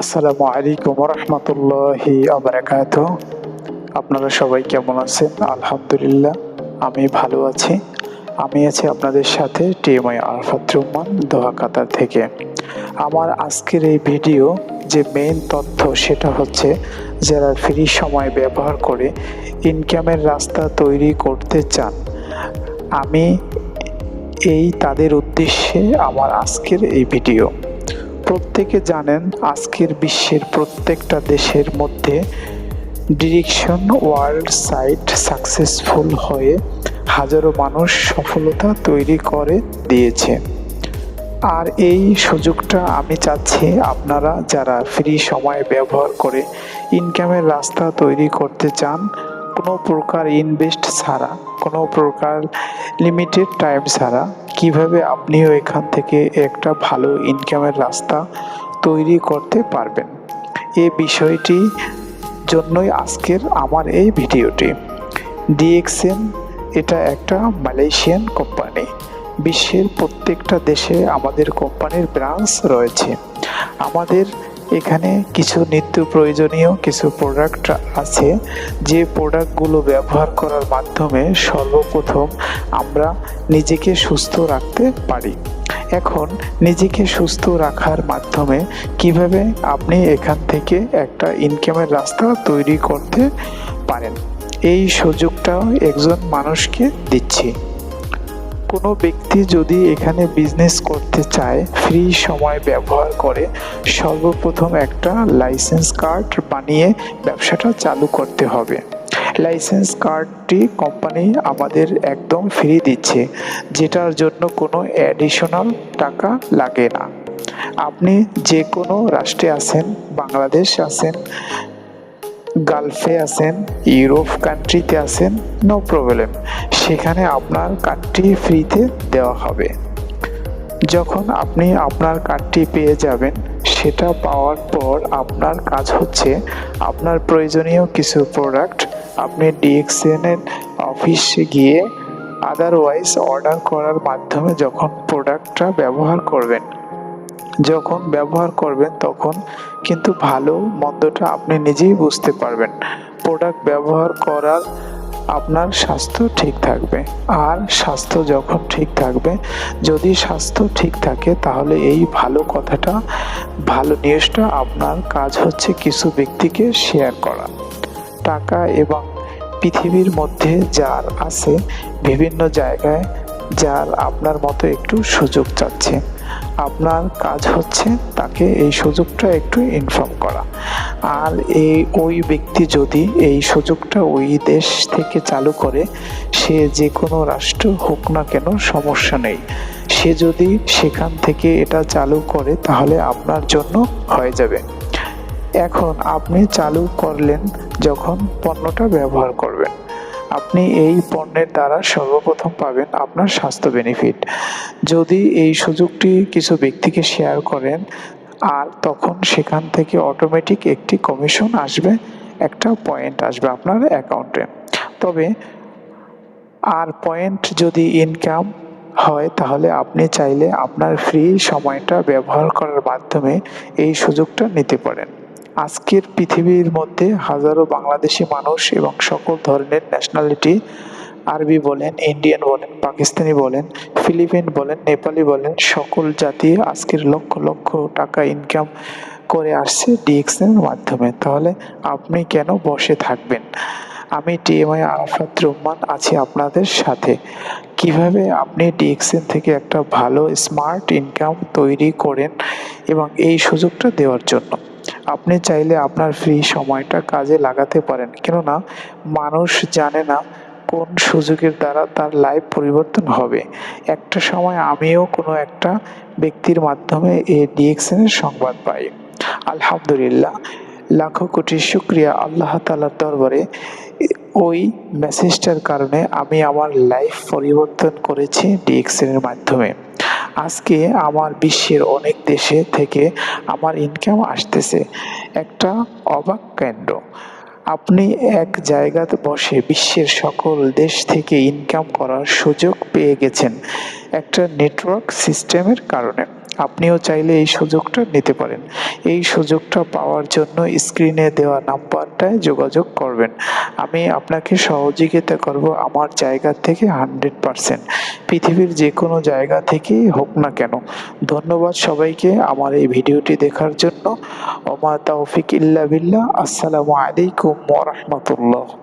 আসসালামু আলাইকুম রহমতুল্লাহি আবরাকাত আপনারা সবাই কেমন আছেন? আলহামদুলিল্লাহ, আমি ভালো আছি। আমি আছি আপনাদের সাথে TMI Arafat Rahman Doha Qatar থেকে। আমার আজকের এই ভিডিও যে মেইন তথ্য, সেটা হচ্ছে যারা ফ্রি সময় ব্যবহার করে ইনকামের রাস্তা তৈরি করতে চান, আমি এই তাদের উদ্দেশ্যে আমার আজকের এই ভিডিও। প্রত্যেকে জানেন আজকের বিশ্বের প্রত্যেকটা দেশের মধ্যে ডিরেকশন ওয়ার্ল্ড সাইট সাকসেসফুল হয়ে হাজারো মানুষ সফলতা তৈরি করে দিয়েছে। আর এই সুযোগটা আমি চাচ্ছি আপনারা যারা ফ্রি সময় ব্যবহার করে ইনকামের রাস্তা তৈরি করতে চান, কোনো প্রকার ইনভেস্ট ছাড়া কোনো প্রকার লিমিটেড টাইম ছাড়া কীভাবে আপনিও এখান থেকে একটা ভালো ইনকামের রাস্তা তৈরি করতে পারবেন। এই বিষয়টি জন্যই আজকের আমার এই ভিডিওটি। ডিএক্সএন এটা একটা মালয়েশিয়ান কোম্পানি। বিশ্বের প্রত্যেকটা দেশে আমাদের কোম্পানির ব্রাঞ্চ রয়েছে। আমাদের এখানে কিছু নিত্য প্রয়োজনীয় কিছু প্রোডাক্ট আছে। যে প্রোডাক্টগুলো ব্যবহার করার মাধ্যমে সর্বপ্রথম আমরা নিজেকে সুস্থ রাখতে পারি। এখন নিজেকে সুস্থ রাখার মাধ্যমে কীভাবে আপনি এখান থেকে একটা ইনকামের রাস্তা তৈরি করতে পারেন, এই সুযোগটাও একজন মানুষকে দিচ্ছি। কোনো ব্যক্তি যদি এখানে বিজনেস করতে চায় ফ্রি সময় ব্যবহার করে, সর্বপ্রথম একটা লাইসেন্স কার্ড বানিয়ে ব্যবসাটা চালু করতে হবে। লাইসেন্স কার্ডটি কোম্পানি আমাদের একদম ফ্রি দিচ্ছে, যেটার জন্য কোনো অ্যাডিশনাল টাকা লাগে না। আপনি যে কোনো রাষ্ট্রে আছেন, বাংলাদেশ আছেন গালফে আছেন ইউরোপ কান্ট্রিতে আছেন নো প্রবলেম সেখানে আপনার কার্ডটি ফ্রিতে দেওয়া হবে। যখন আপনি আপনার কার্ডটি পেয়ে যাবেন, সেটা পাওয়ার পর আপনার কাজ হচ্ছে আপনার প্রয়োজনীয় কিছু প্রোডাক্ট আপনি ডিএক্সএন এর অফিসে গিয়ে আদারওয়াইজ অর্ডার করার মাধ্যমে যখন প্রোডাক্টটা ব্যবহার করবেন যখন ব্যবহার করবেন তখন কিন্তু ভালো মন্দটা আপনি নিজেই বুঝতে পারবেন। প্রোডাক্ট ব্যবহার করার আপনার স্বাস্থ্য ঠিক থাকবে। আর স্বাস্থ্য যখন ঠিক থাকবে, যদি স্বাস্থ্য ঠিক থাকে তাহলে এই ভালো কথাটা, ভালো নিউজটা আপনার কাজ হচ্ছে কিছু ব্যক্তিকে শেয়ার করা। টাকা এবং পৃথিবীর মধ্যে যার আছে, বিভিন্ন জায়গায় যার আপনার মতো একটু সুযোগ চাচ্ছে। আপনার কাজ হচ্ছে তাকে এই সুযোগটা একটু ইনফর্ম করা। আর এই, ওই ব্যক্তি যদি এই সুযোগটা ওই দেশ থেকে চালু করে, সে যে কোনো রাষ্ট্র হোক না কেন সমস্যা নেই। সে যদি সেখান থেকে এটা চালু করে, তাহলে আপনার জন্য হয়ে যাবে। এখন আপনি চালু করলেন যখন পণ্যটা ব্যবহার করবেন। আপনি এই পণ্যের দ্বারা সর্বপ্রথম পাবেন আপনার স্বাস্থ্য বেনিফিট যদি এই সুযোগটি কিছু ব্যক্তিকে শেয়ার করেন, আর তখন সেখান থেকে অটোমেটিক একটি কমিশন আসবে, একটা পয়েন্ট আসবে আপনার অ্যাকাউন্টে তবে, আর পয়েন্ট যদি ইনকাম হয়, তাহলে আপনি চাইলে আপনার ফ্রি সময়টা ব্যবহার করার মাধ্যমে এই সুযোগটা নিতে পারেন। আজকের পৃথিবীর মধ্যে হাজারো বাংলাদেশি মানুষ এবং সকল ধরনের ন্যাশনালিটি আরবি বলেন ইন্ডিয়ান বলেন, পাকিস্তানি বলেন ফিলিপিন বলেন নেপালি বলেন, সকল জাতি আজকের লক্ষ লক্ষ টাকা ইনকাম করে আসছে ডিএক্সের মাধ্যমে। তাহলে আপনি কেন বসে থাকবেন? আমি টিএমআই আরাফাত রহমান আছি আপনাদের সাথে। কীভাবে আপনি ডিএক্সএন থেকে একটা ভালো স্মার্ট ইনকাম তৈরি করেন এবং এই সুযোগটা দেওয়ার জন্য? আপনি চাইলে আপনার ফ্রি সময়টা কাজে লাগাতে পারেন। কেননা, মানুষ জানে না কোন সুযোগের দ্বারা তার লাইফ পরিবর্তন হবে। একটা সময় আমিও কোনো একটা ব্যক্তির মাধ্যমে এ ডিএক্সএনের সংবাদ পাই। আলহামদুলিল্লাহ, লাখো কোটি শুক্রিয়া আল্লাহ তালার দরবারে। ওই মেসেজটার কারণে আমি আমার লাইফ পরিবর্তন করেছি ডিএক্সএনের মাধ্যমে। আজকে আমার বিশ্বের অনেক দেশে থেকে আমার ইনকাম আসতেছে। একটা অবাক কেন্দ্র। আপনি এক জায়গাতে বসে বিশ্বের সকল দেশ থেকে ইনকাম করার সুযোগ পেয়ে গেছেন। একটা নেটওয়ার্ক সিস্টেমের কারণে। আপনিও চাইলে এই সুযোগটা নিতে পারেন। এই সুযোগটা পাওয়ার জন্য স্ক্রিনে দেওয়া নাম্বারটায় যোগাযোগ করবেন। আমি আপনাকে সহযোগিতা করব আমার জায়গা থেকে হান্ড্রেড পারসেন্ট। পৃথিবীর যে কোনো জায়গা থেকেই হোক না কেন। ধন্যবাদ সবাইকে আমার এই ভিডিওটি দেখার জন্য। ওমা তৌফিক ইল্লা বিল্লাহ। আসসালামু আলাইকুম ওয়া রাহমাতুল্লাহ।